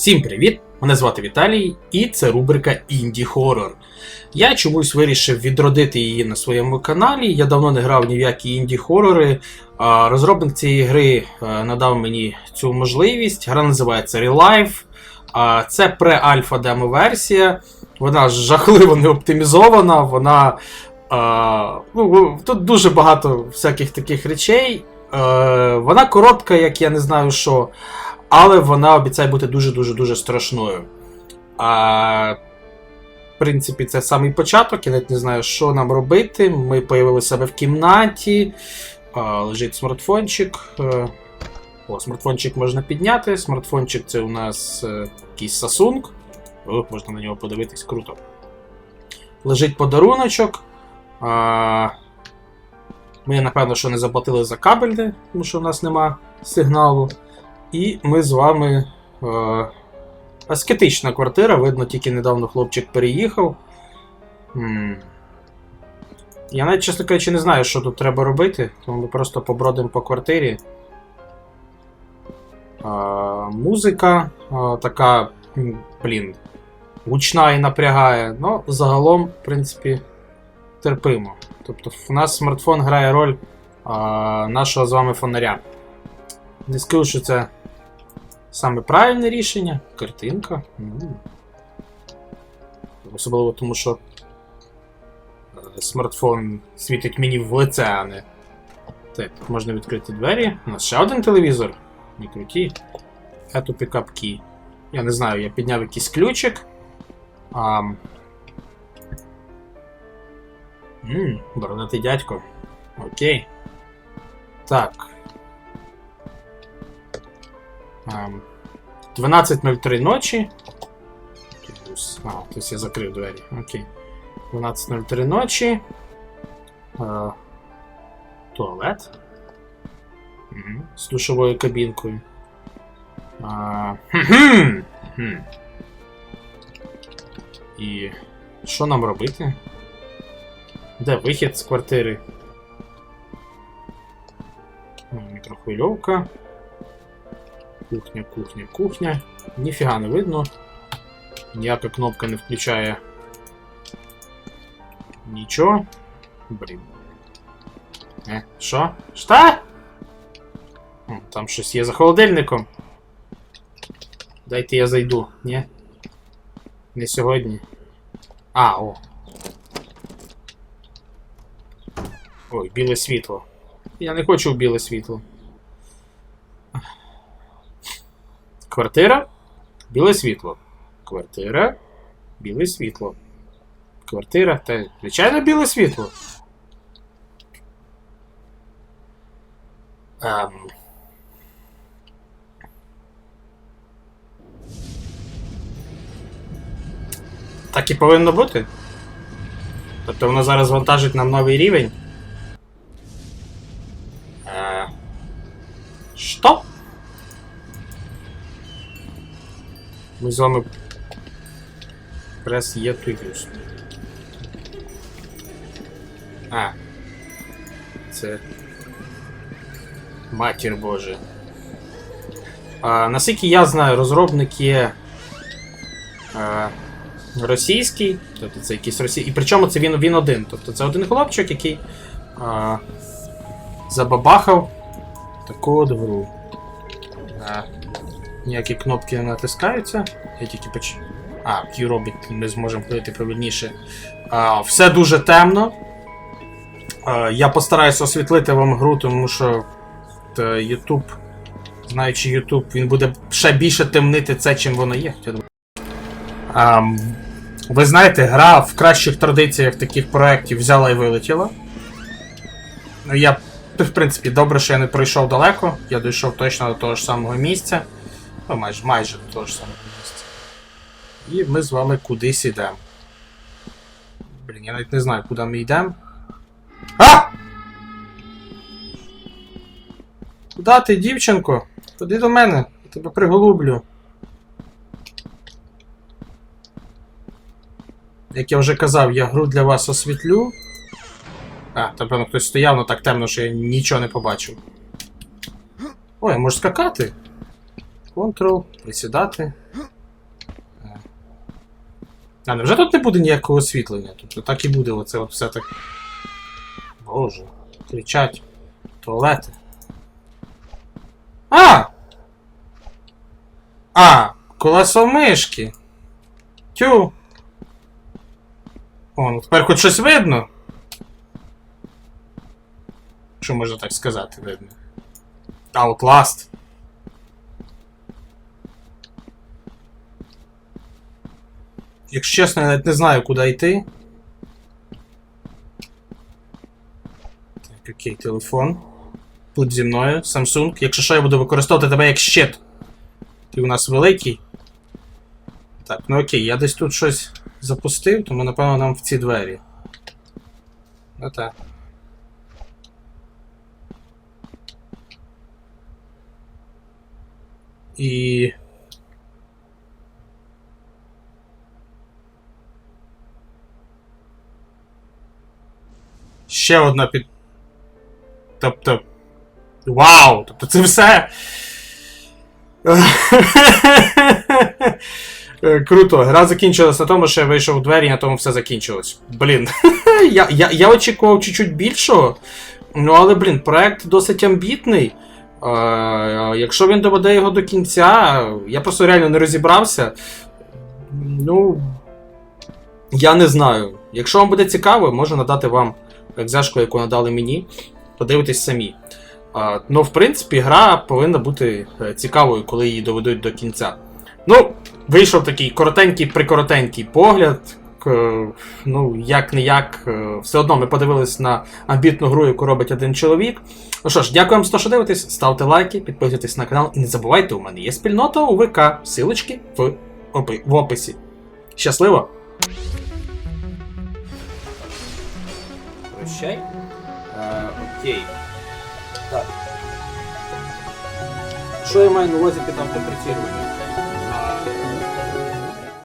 Всім привіт! Мене звати Віталій, і це рубрика Інді Хоррор. Я чомусь вирішив відродити її на своєму каналі. Я давно не грав ні в які інді хорори. Розробник цієї гри е, надав мені цю можливість. Гра називається А, Це пре-альфа демо-версія. Вона жахливо не оптимізована. Вона. А, ну, тут дуже багато всяких таких речей. Е, Вона коротка, як я не знаю що але вона обіцяє бути дуже-дуже дуже страшною. А, В принципі, це самий початок. Я навіть не знаю, що нам робити. Ми появили себе в кімнаті. А, Лежить смартфончик. Е, О, смартфончик можна підняти. Смартфончик це у нас е, якийсь Samsung. О, можна на нього подивитись, круто. Лежить подаруночок. А, Ми, напевно, що не заплатили за кабель, тому що в нас нема сигналу. І ми з вами. Е, аскетична квартира, видно, тільки недавно хлопчик переїхав. М. Я навіть, чесно кажучи, не знаю, що тут треба робити, тому ми просто побродимо по квартирі. Е, музика е, така, блін, гучна і напрягає, але загалом, в принципі, терпимо. Тобто, в нас смартфон грає роль е, нашого з вами фонаря. Не скажу, що це саме правильне рішення. Картинка. Особливо тому, що е, смартфон світить мені в лице, а не. Так, можна відкрити двері. У нас ще один телевізор. Не круті. Ету пікап key. Я не знаю, я підняв якийсь ключик. А... Ммм, бородатий дядько. Окей. Так. Ем, 12.03 ночі. А, тобто я закрив двері. Окей. 12.03 ночі. Е, туалет. З душовою кабінкою. А, хм-хм. Хм. І що нам робити? Де вихід з квартири? Мікрохвильовка. Кухня, кухня, кухня. Ніфіга не видно. Ніяка кнопка не включає. Нічого. Блін. Е, що? М, Там щось є за холодильником. Дайте я зайду. Ні? Не сьогодні. А, о. Ой, біле світло. Я не хочу в біле світло. Квартира, біле світло. Квартира, біле світло. Квартира, та звичайно біле світло. Ем. Так і повинно бути. Тобто воно зараз вантажить нам новий рівень. Е... Що? Ми з вами прес є to use. А. Це. Матір Боже. А, Наскільки я знаю, розробник є. А, російський. Тобто це якийсь російський. І причому це він він один. Тобто це один хлопчик, який а, забабахав таку от гру. А, Ніякі кнопки не натискаються. Я тільки поч... А, Q робить, ми зможемо ходити правильніше. А, Все дуже темно. А, Я постараюся освітлити вам гру, тому що YouTube, знаючи YouTube, він буде ще більше темнити це, чим воно є. А, ви знаєте, гра в кращих традиціях таких проєктів взяла і вилетіла. Ну, я, в принципі, добре, що я не пройшов далеко. Я дійшов точно до того ж самого місця. Ну, майже майже до того ж самого місця. І ми з вами кудись йдемо. Блін, я навіть не знаю, куди ми йдемо. А! Куда ти, дівчинко? Ходи до мене, я тебе приголублю. Як я вже казав, я гру для вас освітлю. А, там, певно, хтось стояв, але так темно, що я нічого не побачив. Ой, можу скакати. Контрол, присідати. А, невже тут не буде ніякого освітлення? Тобто так і буде оце от все так. Боже, кричать. Туалети. А! А! Колесо мишки. Тю. О, ну тепер хоч щось видно. Що можна так сказати, видно. Outlast. Якщо чесно, я навіть не знаю, куди йти. Так, окей, телефон. Будь зі мною, Samsung. Якщо що, я буду використовувати тебе як щит. Ти у нас великий. Так, ну окей, я десь тут щось запустив, тому напевно нам в ці двері. Ну так. І. Ще одна під. Тобто. Вау! Тобто це все. Е, Круто, гра закінчилась на тому, що я вийшов у двері, і на тому все закінчилось. Блін. я, я, я очікував чуть-чуть більшого. Ну, але, блін, проект досить амбітний. Е, якщо він доведе його до кінця, я просто реально не розібрався. Ну. Я не знаю. Якщо вам буде цікаво, можу надати вам екзешку, яку надали мені. Подивитесь самі. А, ну, в принципі, гра повинна бути е, цікавою, коли її доведуть до кінця. Ну, вийшов такий коротенький, прикоротенький погляд. Ну, як не як, все одно ми подивились на амбітну гру, яку робить один чоловік. Ну що ж, дякую вам, що дивитесь, ставте лайки, підписуйтесь на канал і не забувайте, у мене є спільнота у ВК. Силочки в, опи- в описі. Щасливо! Прощай. Е, окей. Так. Що я маю на увазі під автоприцілюванням?